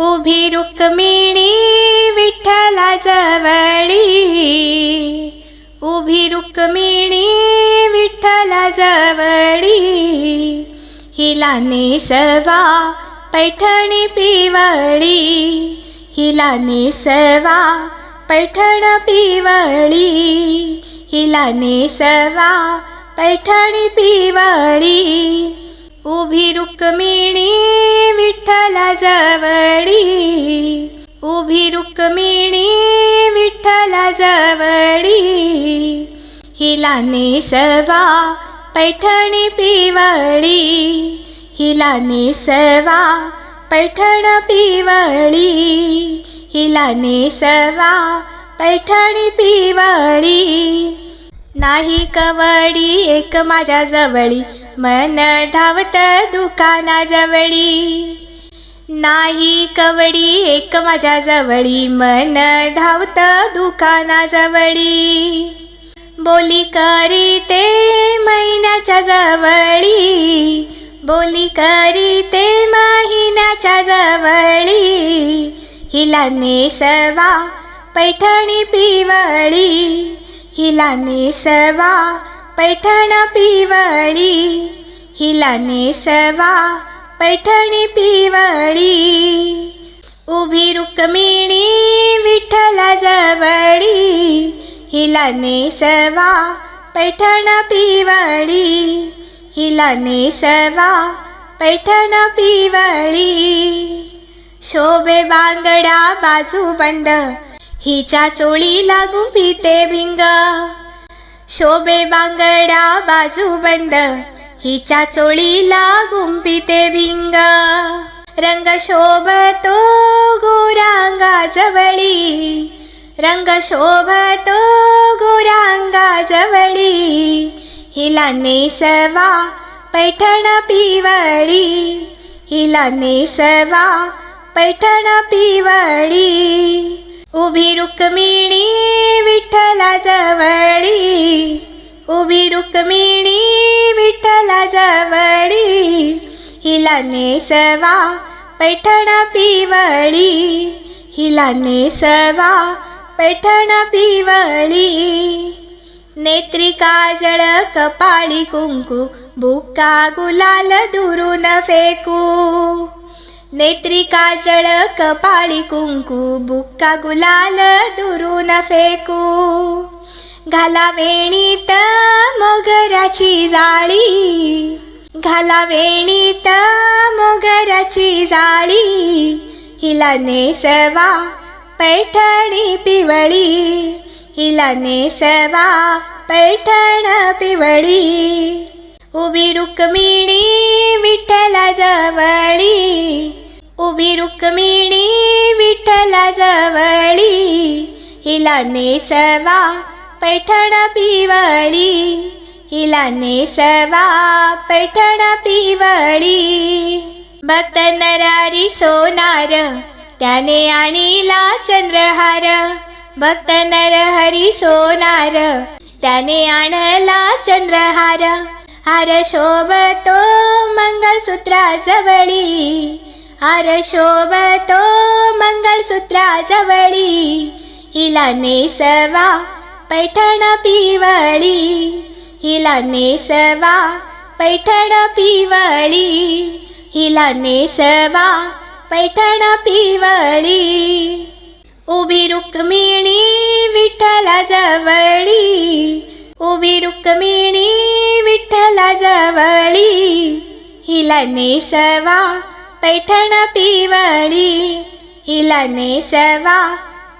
उभी रुक्मिणी विठ्ठला जवळी. उभी रुक्मिणी विठ्ठला जवळी. हिला नेसवा पैठणी पिवळी. हिला नेसवा पैठण पिवळी. हिला नेसवा पैठणी पिवळी. उभी रुक्मिणी विठ्ठला जवळी. उभी रुक्मिणी विठ्ठला जवळी. हिला सवा पैठणी पिवळी. हिला सवा पैठण पिवळी. हिला सवा पैठणी पिवळी. नाही कवडी एक माझ्या जवळी. मन धावत दुकानाजवळी. नाही कवडी एक माझ्या जवळी मन धावत दुकानाजवळी. बोली करी ते महिन्याच्या जवळी. बोली करी ते महिन्याच्या जवळी. हिला नेसवा पैठणी पिवळी. हिला नेसवा पैठण पिवळी हिला नेसवा पैठणी पिवळी. उभी रुक्मिणी विठ्ठला जवळी हिला नेसवा पैठण पिवळी. हिला नेसवा पैठण पिवळी. शोभे बांगडा बाजू बंद हिच्या लागू पिते भिंग. शोभे बांगडा बाजू बंद. हिच्या चोळीला गुंपिते भिंग रंग शोभतो गोरांगा जवळी रंग शोभतो गोरांगा जवळी हिला नेसवा पैठण पिवळी. हिला नेसवा पैठण पिवळी. उभी रुक्मिणी विठ्ठला जवळी. उभी रुक्मिणी विठ्ठला जवळी. हिला नेसवा पैठण पिवळी. हिला नेसवा पैठण पिवळी. नेत्री काजळ कपाळी कुंकू बुका गुलाल दुरून फेकू. नेत्री काजळ कपाळी कुंकू बुक्का गुलाल दुरून फेकू. घाला वेणीत मोगराची जाळी. घाला वेणीत मोगराची जाळी. हिला नेसवा पैठणी पिवळी. हिला नेसवा पैठण पिवळी. उभी रुक्मिणी विठ्ठला जवळी. उभी रुक्मिणी विठ्ठला जवळी. हिला नेसवा पैठण पिवळी. हिला नेसवा पैठण पिवळी. भक्त नरारी सोनार त्याने आणीला चंद्रहार. भक्त नरहरी सोनार त्याने आणला चंद्रहार. हार शोभतो मंगळसूत्राजवळी हार शोभतो मंगळसूत्राजवळी हिला नेसवा पैठण पिवळी. हिला नेसवा पैठण पिवळी. हिला नेसवा पैठण पिवळी. उभी रुक्मिणी विठ्ठला जवळी उभी रुक्मिणी जवळी हिला नेसवा पैठण पिवळी हिला नेसवा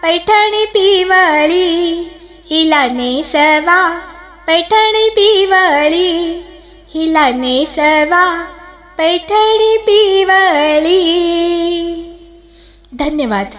पैठणी पिवळी हिला नेसवा पैठणी पिवळी हिला नेसवा पैठणी पिवळी धन्यवाद